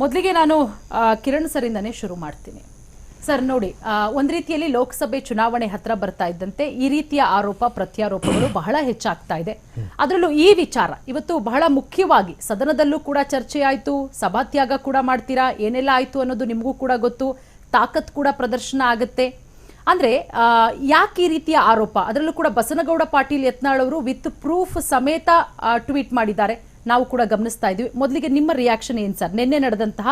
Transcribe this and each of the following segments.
ಮೊದಲಿಗೆ ನಾನು ಕಿರಣ್ ಸರಿಂದನೇ ಶುರು ಮಾಡ್ತೀನಿ. ಸರ್, ನೋಡಿ ಒಂದು ರೀತಿಯಲ್ಲಿ ಲೋಕಸಭೆ ಚುನಾವಣೆ ಹತ್ರ ಬರ್ತಾ ಇದ್ದಂತೆ ಈ ರೀತಿಯ ಆರೋಪ, ಪ್ರತ್ಯಾರೋಪಗಳು ಬಹಳ ಹೆಚ್ಚಾಗ್ತಾ ಇದೆ. ಅದರಲ್ಲೂ ಈ ವಿಚಾರ, ಇವತ್ತು ಬಹಳ ಮುಖ್ಯವಾಗಿ ಸದನದಲ್ಲೂ ಕೂಡ ಚರ್ಚೆ ಆಯಿತು, ಸಭಾತ್ಯಾಗ ಕೂಡ ಮಾಡ್ತೀರಾ, ಏನೆಲ್ಲ ಆಯಿತು ಅನ್ನೋದು ನಿಮಗೂ ಕೂಡ ಗೊತ್ತು, ತಾಕತ್ ಕೂಡ ಪ್ರದರ್ಶನ ಆಗುತ್ತೆ. ಅಂದರೆ ಯಾಕೆ ಈ ರೀತಿಯ ಆರೋಪ? ಅದರಲ್ಲೂ ಕೂಡ ಬಸನಗೌಡ ಪಾಟೀಲ್ ಯತ್ನಾಳ್ ಅವರು ವಿತ್ ಪ್ರೂಫ್ ಸಮೇತ ಟ್ವೀಟ್ ಮಾಡಿದ್ದಾರೆ. ನಾವು ಕೂಡ ಗಮನಿಸ್ತಾ ಇದ್ದೀವಿ. ಮೊದಲಿಗೆ ನಿಮ್ಮ ರಿಯಾಕ್ಷನ್ ಏನ್ ಸರ್? ನಿನ್ನೆ ನಡೆದಂತಹ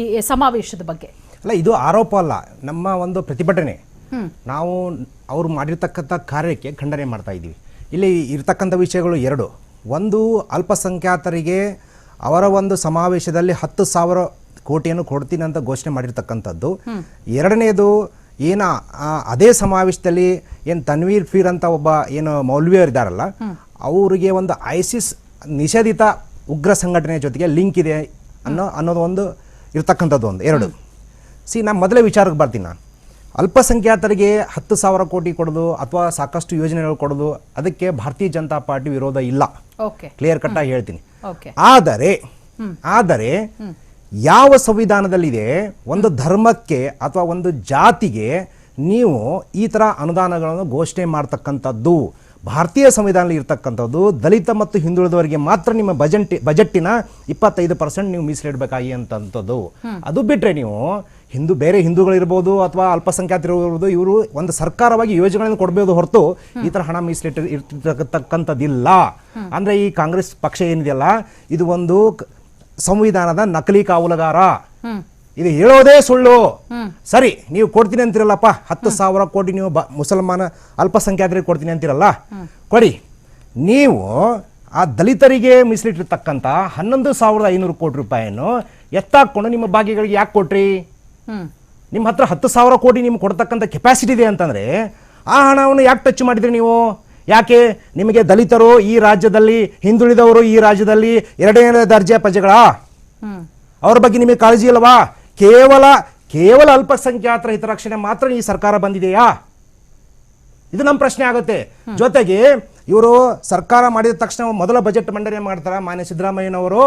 ಈ ಸಮಾವೇಶದ ಬಗ್ಗೆ. ಅಲ್ಲ ಇದು ಆರೋಪ ಅಲ್ಲ. ನಮ್ಮ ಒಂದು ಪ್ರತಿಭಟನೆ. ನಾವು ಅವ್ರು ಮಾಡಿರ್ತಕ್ಕಂಥ ಕಾರ್ಯಕ್ಕೆ ಖಂಡನೆ ಮಾಡ್ತಾ ಇದ್ದೀವಿ. ಇಲ್ಲಿ ಇರತಕ್ಕಂಥ ವಿಷಯಗಳು ಎರಡು. ಒಂದು ಅಲ್ಪಸಂಖ್ಯಾತರಿಗೆ ಅವರ ಒಂದು ಸಮಾವೇಶದಲ್ಲಿ ಹತ್ತು ಸಾವಿರ ಕೋಟಿಯನ್ನು ಕೊಡ್ತೀನಿ ಅಂತ ಘೋಷಣೆ ಮಾಡಿರ್ತಕ್ಕಂಥದ್ದು. ಎರಡನೇದು ಏನ ಅದೇ ಸಮಾವೇಶದಲ್ಲಿ ಏನು ತನ್ವೀರ್ ಫೀರ್ ಅಂತ ಒಬ್ಬ ಏನು ಮೌಲ್ವಿಯರ್ ಇದ್ದಾರಲ್ಲ ಅವರಿಗೆ ಒಂದು ಐಸಿಸ್ ನಿಷೇಧಿತ ಉಗ್ರ ಸಂಘಟನೆ ಜೊತೆಗೆ ಲಿಂಕ್ ಇದೆ ಅನ್ನೋ ಅನ್ನೋದು ಒಂದು ಇರತಕ್ಕಂಥದ್ದು ಒಂದು ಎರಡು. ಸಿ ನಾನು ಮೊದಲೇ ವಿಚಾರಕ್ಕೆ ಬರ್ತೀನಿ ನಾನು. ಅಲ್ಪಸಂಖ್ಯಾತರಿಗೆ ಹತ್ತು ಸಾವಿರ ಕೋಟಿ ಕೊಡೋದು ಅಥವಾ ಸಾಕಷ್ಟು ಯೋಜನೆಗಳು ಕೊಡೋದು ಅದಕ್ಕೆ ಭಾರತೀಯ ಜನತಾ ಪಾರ್ಟಿ ವಿರೋಧ ಇಲ್ಲ. ಕ್ಲಿಯರ್ ಕ್ಲಿಯರ್ ಆಗಿ ಹೇಳ್ತೀನಿ. ಓಕೆ. ಆದರೆ ಆದರೆ ಯಾವ ಸಂವಿಧಾನದಲ್ಲಿದೆ ಒಂದು ಧರ್ಮಕ್ಕೆ ಅಥವಾ ಒಂದು ಜಾತಿಗೆ ನೀವು ಈ ಥರ ಅನುದಾನಗಳನ್ನು ಘೋಷಣೆ ಮಾಡ್ತಕ್ಕಂಥದ್ದು? ಭಾರತೀಯ ಸಂವಿಧಾನದಲ್ಲಿ ಇರ್ತಕ್ಕಂಥದ್ದು ದಲಿತ ಮತ್ತು ಹಿಂದುಳಿದವರಿಗೆ ಮಾತ್ರ ನಿಮ್ಮ ಬಜೆಟ್ ಬಜೆಟ್ಟಿನ ಇಪ್ಪತ್ತೈದು ಪರ್ಸೆಂಟ್ ನೀವು ಮೀಸಲಿಡಬೇಕಾಗಿ ಅಂತಂಥದ್ದು. ಅದು ಬಿಟ್ಟರೆ ನೀವು ಹಿಂದೂ ಬೇರೆ ಹಿಂದೂಗಳಿರ್ಬೋದು ಅಥವಾ ಅಲ್ಪಸಂಖ್ಯಾತರು ಇರ್ಬೋದು ಇವರು ಒಂದು ಸರ್ಕಾರವಾಗಿ ಯೋಜನೆಗಳನ್ನು ಕೊಡಬಹುದು ಹೊರತು ಈ ಥರ ಹಣ ಮೀಸಲಿಟ್ಟು ಇರ್ತಕ್ಕಂಥದ್ದಿಲ್ಲ. ಅಂದ್ರೆ ಈ ಕಾಂಗ್ರೆಸ್ ಪಕ್ಷ ಏನಿದೆಯಲ್ಲ ಇದು ಒಂದು ಸಂವಿಧಾನದ ನಕಲಿ ಕಾವಲುಗಾರ. ಇದು ಹೇಳೋದೇ ಸುಳ್ಳು. ಸರಿ ನೀವು ಕೊಡ್ತೀನಿ ಅಂತಿರಲ್ಲಪ್ಪ ಹತ್ತು ಸಾವಿರ ಕೋಟಿ ನೀವು ಬ ಮುಸಲ್ಮಾನ ಅಲ್ಪಸಂಖ್ಯಾತರಿಗೆ ಕೊಡ್ತೀನಿ ಅಂತಿರಲ್ಲ? ಕೊಡಿ. ನೀವು ಆ ದಲಿತರಿಗೆ ಮೀಸಲಿಟ್ಟಿರ್ತಕ್ಕಂಥ ಹನ್ನೊಂದು ಸಾವಿರದ ಐನೂರು ಕೋಟಿ ರೂಪಾಯಿಯನ್ನು ಎತ್ತಾಕೊಂಡು ನಿಮ್ಮ ಭಾಗ್ಯಗಳಿಗೆ ಯಾಕೆ ಕೊಟ್ರಿ? ನಿಮ್ಮ ಹತ್ರ ಹತ್ತು ಸಾವಿರ ಕೋಟಿ ನಿಮ್ಗೆ ಕೊಡ್ತಕ್ಕಂಥ ಕೆಪಾಸಿಟಿ ಇದೆ ಅಂತಂದ್ರೆ ಆ ಹಣವನ್ನು ಯಾಕೆ ಟಚ್ ಮಾಡಿದ್ರಿ ನೀವು? ಯಾಕೆ? ನಿಮಗೆ ದಲಿತರು ಈ ರಾಜ್ಯದಲ್ಲಿ ಹಿಂದುಳಿದವರು ಈ ರಾಜ್ಯದಲ್ಲಿ ಎರಡನೇ ದರ್ಜೆ ಪ್ರಜೆಗಳ? ಅವ್ರ ಬಗ್ಗೆ ನಿಮಗೆ ಕಾಳಜಿ ಇಲ್ಲವಾ? ಕೇವಲ ಕೇವಲ ಅಲ್ಪಸಂಖ್ಯಾತರ ಹಿತರಕ್ಷಣೆ ಮಾತ್ರ ಈ ಸರ್ಕಾರ ಬಂದಿದೆಯಾ? ಇದು ನಮ್ಮ ಪ್ರಶ್ನೆ ಆಗುತ್ತೆ. ಜೊತೆಗೆ ಇವರು ಸರ್ಕಾರ ಮಾಡಿದ ತಕ್ಷಣ ಮೊದಲ ಬಜೆಟ್ ಮಂಡನೆ ಮಾಡ್ತಾರೆ ಮಾನ್ಯ ಸಿದ್ದರಾಮಯ್ಯನವರು?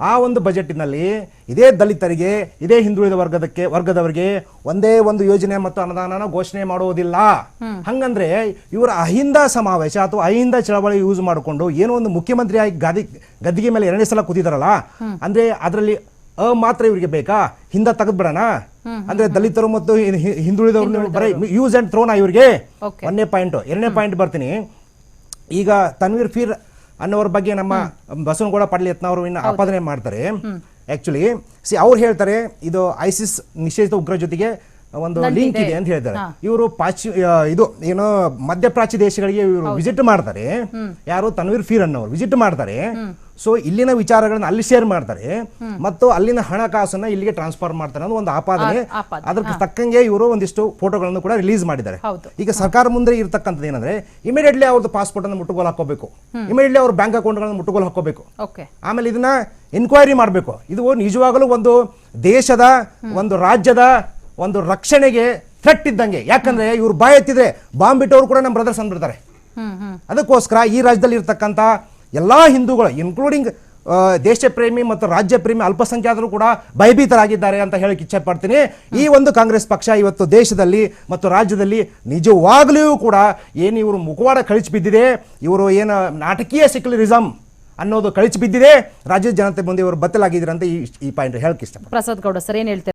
ಆ ಒಂದು ಬಜೆಟ್ನಲ್ಲಿ ಇದೇ ದಲಿತರಿಗೆ ಇದೇ ಹಿಂದುಳಿದ ವರ್ಗದಕ್ಕೆ ವರ್ಗದವರಿಗೆ ಒಂದೇ ಒಂದು ಯೋಜನೆ ಮತ್ತು ಅನುದಾನನ ಘೋಷಣೆ ಮಾಡುವುದಿಲ್ಲ ಹಂಗಂದ್ರೆ ಇವರ ಅಹಿಂದ ಸಮಾವೇಶ ಅಥವಾ ಅಹಿಂದ ಚಳವಳಿ ಯೂಸ್ ಮಾಡಿಕೊಂಡು ಏನೋ ಒಂದು ಮುಖ್ಯಮಂತ್ರಿಯಾಗಿ ಗಾದಿ ಗದ್ದಿಗೆ ಮೇಲೆ ಎರಡನೇ ಸಲ ಕೂತಿದಾರಲ್ಲ? ಅಂದ್ರೆ ಅದರಲ್ಲಿ ಅ ಮಾತ್ರ ಇವರಿಗೆ ಬೇಕಾ? ಹಿಂದ ತೆಗೆದ್ಬಿಡೋಣ ಅಂದ್ರೆ ದಲಿತರು ಮತ್ತು ಹಿಂದುಳಿದವ್ರು. ಬರೀ ಯೂಸ್ ಅಂಡ್ ಥ್ರೋನಾ ಇವ್ರಿಗೆ. ಒಂದೇ ಒಂದನೇ ಪಾಯಿಂಟ್ ಎರಡನೇ ಪಾಯಿಂಟ್ ಬರ್ತೀನಿ. ಈಗ ತನ್ವೀರ್ ಫೀರ್ ಅನ್ನೋರ ಬಗ್ಗೆ ನಮ್ಮ ಬಸವನಗೌಡ ಪಾಟೀಲ್ ಇನ್ನು ಆಪಾದನೆ ಮಾಡ್ತಾರೆ. ಆಕ್ಚುಲಿ ಸಿ ಅವ್ರು ಹೇಳ್ತಾರೆ ಇದು ಐಸಿಸ್ ನಿಷೇಧಿತ ಉಗ್ರ ಜೊತೆಗೆ ಒಂದು ಲಿಂಕ್ ಇದೆ ಅಂತ ಹೇಳ್ತಾರೆ. ಇವರು ಪಾಶ್ಚಿ ಇದು ಏನು ಮಧ್ಯಪ್ರಾಚ್ಯ ದೇಶಗಳಿಗೆ ಇವರು ವಿಸಿಟ್ ಮಾಡ್ತಾರೆ. ಯಾರು ತನ್ವೀರ್ ಫೀರ್ ಅನ್ನೋರು ವಿಸಿಟ್ ಮಾಡ್ತಾರೆ ಸೊ ಇಲ್ಲಿನ ವಿಚಾರಗಳನ್ನ ಅಲ್ಲಿ ಶೇರ್ ಮಾಡ್ತಾರೆ. ಮತ್ತು ಅಲ್ಲಿನ ಹಣಕಾಸನ್ನ ಇಲ್ಲಿಗೆ ಟ್ರಾನ್ಸ್ಫರ್ ಮಾಡ್ತಾರೆ ಅನ್ನೋ ಒಂದು ಆಪಾದನೆ. ಅದಕ್ಕೆ ತಕ್ಕಂಗೆ ಇವರು ಒಂದಿಷ್ಟು ಫೋಟೋಗಳನ್ನು ಕೂಡ ರಿಲೀಸ್ ಮಾಡಿದ್ದಾರೆ. ಈಗ ಸರ್ಕಾರ ಮುಂದೆ ಇರತಕ್ಕಂಥದ್ದು ಏನಂದ್ರೆ ಇಮಿಡಿಯೇಟ್ಲಿ ಅವ್ರದ್ದು ಪಾಸ್ಪೋರ್ಟ್ ಅನ್ನು ಮುಟ್ಟುಗೋಲು ಹಾಕೋಬೇಕು ಇಮಿಡಿಯೇಟ್ಲಿ ಅವ್ರ ಬ್ಯಾಂಕ್ ಅಕೌಂಟ್ಗಳನ್ನು ಮುಟ್ಟುಗೋಲು ಹಾಕೋಬೇಕು ಆಮೇಲೆ ಇದನ್ನ ಎನ್ಕ್ವೈರಿ ಮಾಡಬೇಕು. ಇದು ನಿಜವಾಗಲೂ ಒಂದು ದೇಶದ ಒಂದು ರಾಜ್ಯದ ಒಂದು ರಕ್ಷಣೆಗೆ ಥ್ರೆಟ್ ಇದ್ದಂಗೆ. ಯಾಕಂದ್ರೆ ಇವ್ರು ಬಾಯ್ ಎತ್ತಿದ್ರೆ ಬಾಂಬ್ ಬಿಟ್ಟವ್ರು ಕೂಡ ನಮ್ಮ ಬ್ರದರ್ಸ್ ಅಂದ್ಬಿಡ್ತಾರೆ. ಅದಕ್ಕೋಸ್ಕರ ಈ ರಾಜ್ಯದಲ್ಲಿ ಇರ್ತಕ್ಕಂಥ ಎಲ್ಲಾ ಹಿಂದೂಗಳು ಇನ್ಕ್ಲೂಡಿಂಗ್ ದೇಶ ಪ್ರೇಮಿ ಮತ್ತು ರಾಜ್ಯ ಪ್ರೇಮಿ ಅಲ್ಪಸಂಖ್ಯಾತರು ಕೂಡ ಭಯಭೀತರಾಗಿದ್ದಾರೆ ಅಂತ ಹೇಳಕ್ಕೆ ಇಚ್ಛೆ ಪಡ್ತೀನಿ. ಈ ಒಂದು ಕಾಂಗ್ರೆಸ್ ಪಕ್ಷ ಇವತ್ತು ದೇಶದಲ್ಲಿ ಮತ್ತು ರಾಜ್ಯದಲ್ಲಿ ನಿಜವಾಗ್ಲೂ ಕೂಡ ಏನು ಇವರು ಮುಖವಾಡ ಕಳಿಸಿ ಬಿದ್ದಿದೆ ಇವರು ಏನು ನಾಟಕೀಯ ಸೆಕ್ಯುಲರಿಸಮ್ ಅನ್ನೋದು ಕಳಿಸಿ ಬಿದ್ದಿದೆ ರಾಜ್ಯದ ಜನತೆ ಮುಂದೆ ಇವರು ಬತ್ತಲಾಗಿದ್ದಾರೆ ಅಂತ ಈ ಈ ಪಾಯಿಂಟ್ ಹೇಳಕ್ಕೆ ಇಷ್ಟ ಪ್ರಸಾದ್ ಗೌಡ ಸರ್ ಏನು ಹೇಳ್ತಾರೆ?